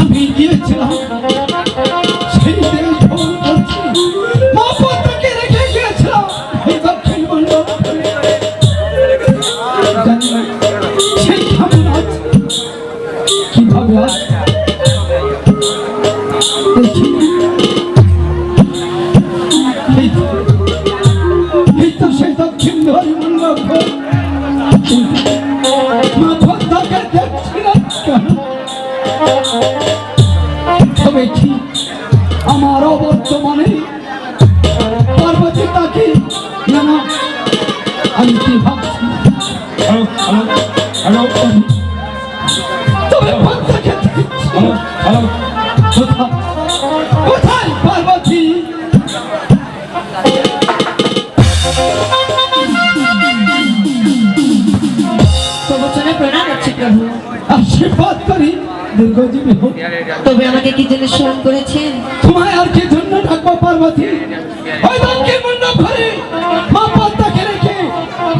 আমি গিয়েছিলাম, সেই দিন ভ্রমণ করছি। মা পদ্মাকে রেখে গিয়েছিলাম। এই দক্ষিণ না সেই কেমন আছে কীভাবে আছে দেখি। এই তো- সেই দক্ষিণ ধরি মণ্ডল দীর্ঘজীবী হোক তবে আমাকে কি জন্য স্মরণ করেছেন? তোমায় আর কি জন্য ডাকবো পার্বতী? ওই দক্ষিণ মণ্ডপ ঘরে মা পদ্মাকে রেখে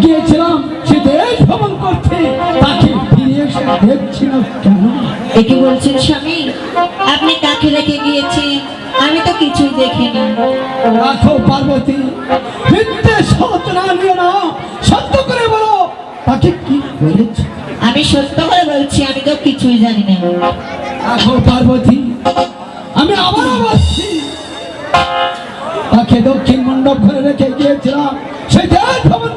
গিয়েছিলাম সে দেশ ভ্রমণ করতে। তাকে ফিরে এসে দেখছিলাম কেন? এ বলছেন স্বামী? আপনি কাকে রেখে গিয়েছেন? আমি তো কিছুই দেখিনি। রাখো পার্বতী মিথ্যে সত না নিও না সত্য করে বলো তাকে কি বলেছ? আমি সত্য করে বলছি, আমি তো কিছুই জানি না। রাখো পার্বতী, আমি আবারও বলছি, তাকে দক্ষিণ মণ্ডপ ঘরে রেখে গিয়েছিলাম ভ্রমণ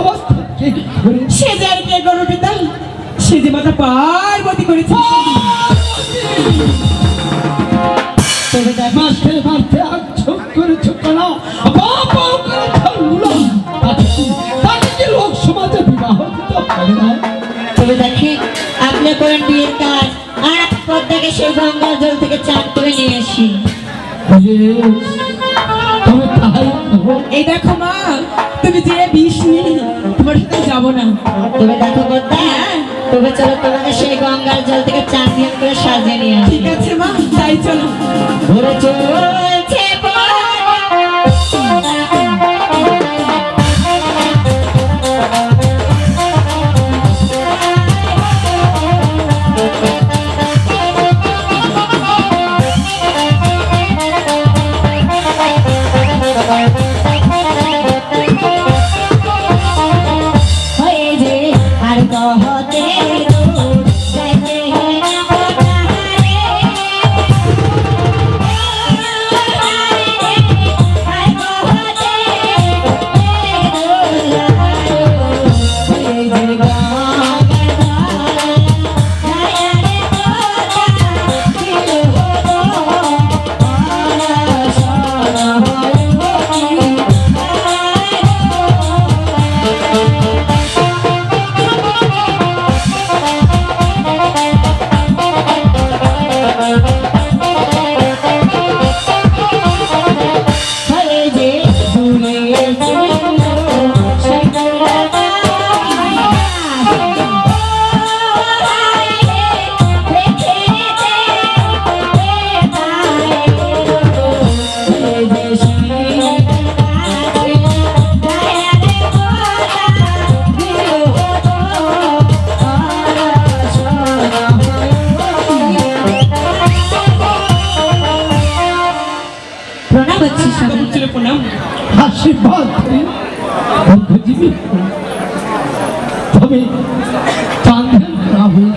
অবস্থা কে কি করে সে যে আর কে করো পিতা সে যে মাতা পার্বতী করেছে। তবে দেখ মারতে মারতে আর চুপ করে চুপ না বাপ বাপ করে ছাড়লো তাকে কি- লোক সমাজে বিবাহ দিতে পারে না। তবে দেখেন আপনি করেন বিয়ের কাজ আর পদ্মাকে সেই গঙ্গার জল থেকে চান করে নিয়ে আসি। তবে তাই এই দেখো মা তুমি যে বিষ নিয়ে তোমার সাথে যাব না। তবে দেখো পদ্মা তবে চলো তোমাকে সেই গঙ্গার জল থেকে চান ধ্যান করে সাজিয়ে নিয়ে ঠিক আছে মা তাই চলো। ঘুরে চলছে আশীর্বাদ করি দীর্ঘজীবী তবে চাঁদের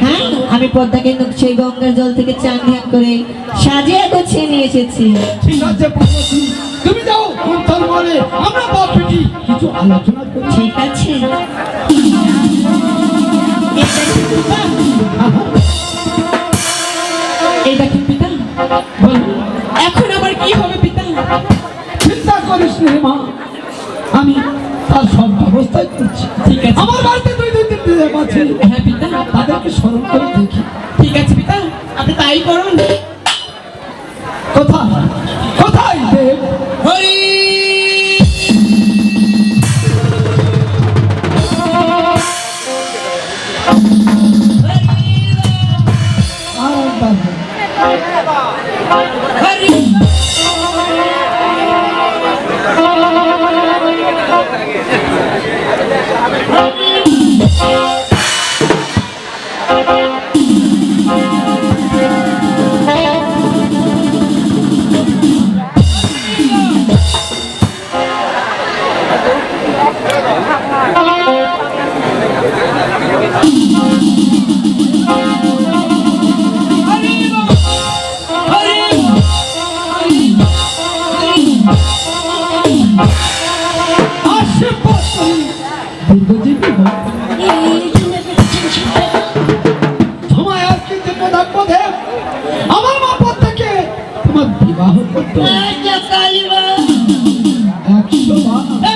হ্যাঁ আমি পদ্মাকে সেই গঙ্গার জল থেকে চান ধ্যান করে সাজিয়ে গুছিয়ে নিয়ে এসেছি। ঠিক আছে তুমি যাও কোন বলে আমরা বাপ বেটি কিছু আলোচনা করি ঠিক আছে। এই দেখেন পিতা? এখন আবার কি হবে পিতা? চিন্তা করিস রে মা। আমি তার সব ব্যবস্থাই করছি। ঠিক আছে। আমার বাড়িতে দুই দুই তিন দিন আছে। হ্যাঁ পিতা। তাদেরকে স্মরণ করে দেখি। ঠিক আছে পিতা। আপনি তাই করুন। কোথায়? কোথায় দেব? হরি আমার বিবাহ করতে হবে। একশো বার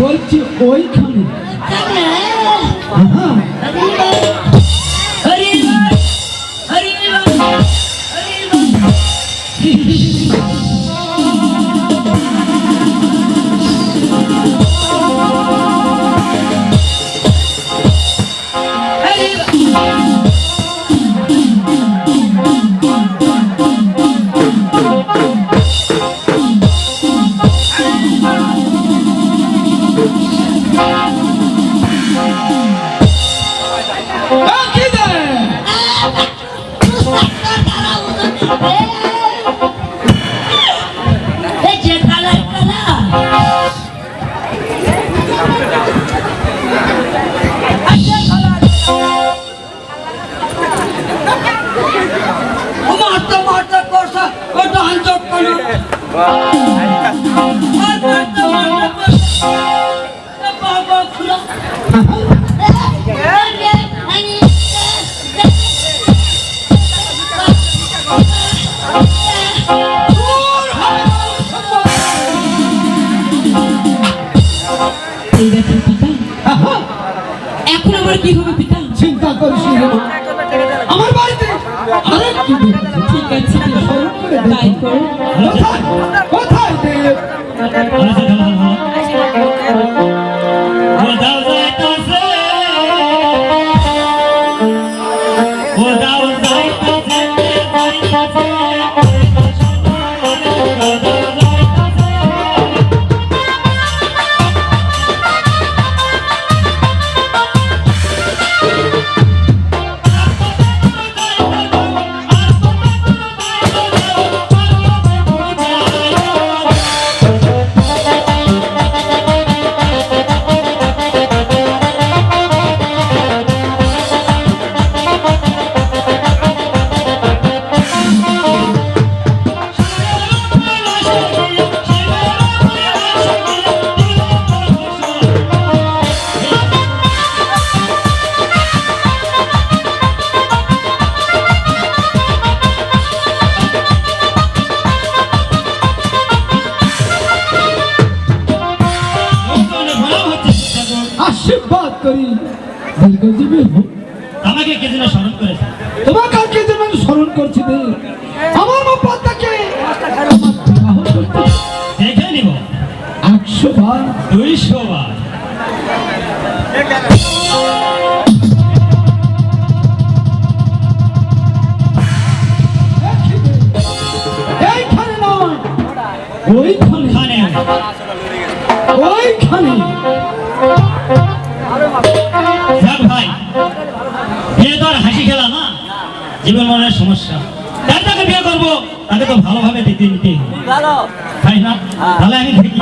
বলছি ওইখানে এখন আবার কি হবে পিতা? চিন্তা করিস না রে মা। আমার বাড়িতে আরেকটি দেব আছে। ঠিক আছে স্মরণ করে দীর্ঘজীবী হোক আমাকে কে যেন স্মরণ করেছে? কালকে যেন স্মরণ করছি আমার মা পদ্মাকে দেখে নিব। একশো বার। দুইশো বার। এইখানে নয় ওইখানে। খানে ওইখানে। ভাই বিয়ে তো আর হাসি খেলা না? জীবন মনের সমস্যা। তার তাকে বিয়ে করব? তাকে তো ভালোভাবে দিতে নিতে তাই না? তাহলে আমি দেখি।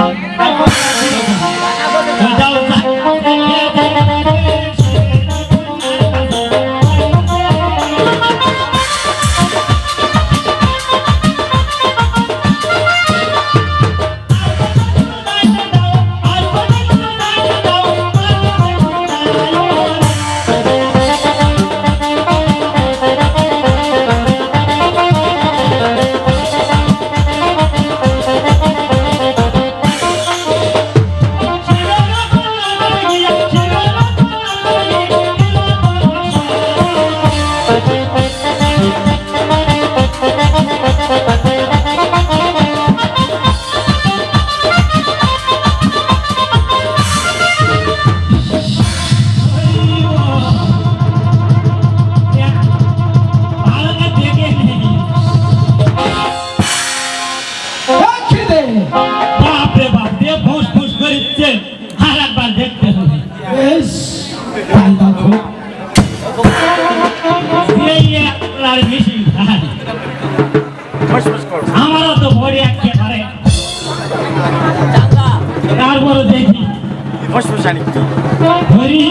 হরি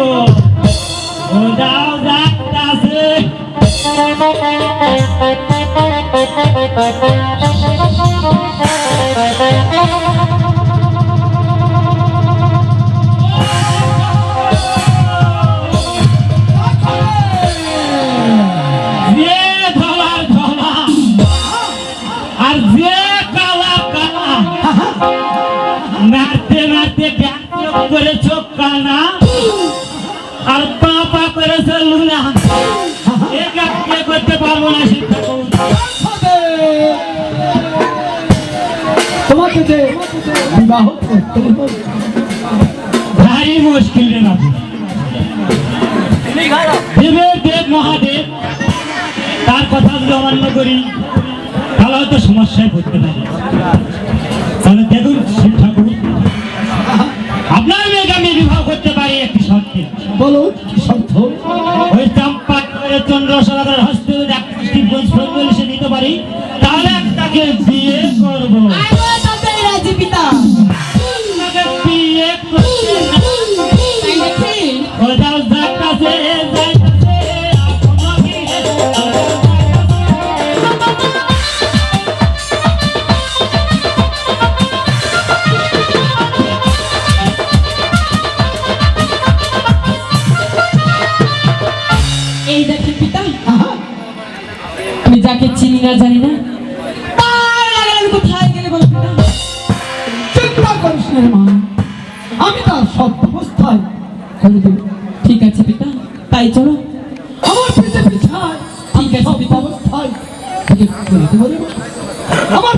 ও ও ব্যাগ করে চোখ কানা আর পা করেছে লুনা একা করতে পারব না শিক্ষা সাথে তোমাকে যে বিবাহ করতে হবে। ভারী মুশকিল রে বাবু। দেবের দেব মহাদেব। তার কথা যদি অমান্য করি তাহলে হয়তো সমস্যায় পড়তে পারি। বলো, কি শর্ত ওই চাম্পা করে চন্দ্র সরাদার হস্তে যদি বংশ সে নিতে পারি। তাহলে তাকে বিয়ে যাকে চিনি না। জানি না? আমি তার সব অবস্থায় ঠিক আছে পিতা তাই চলো। আমার ঠিক আছে, পিতা। অবস্থায়। আমার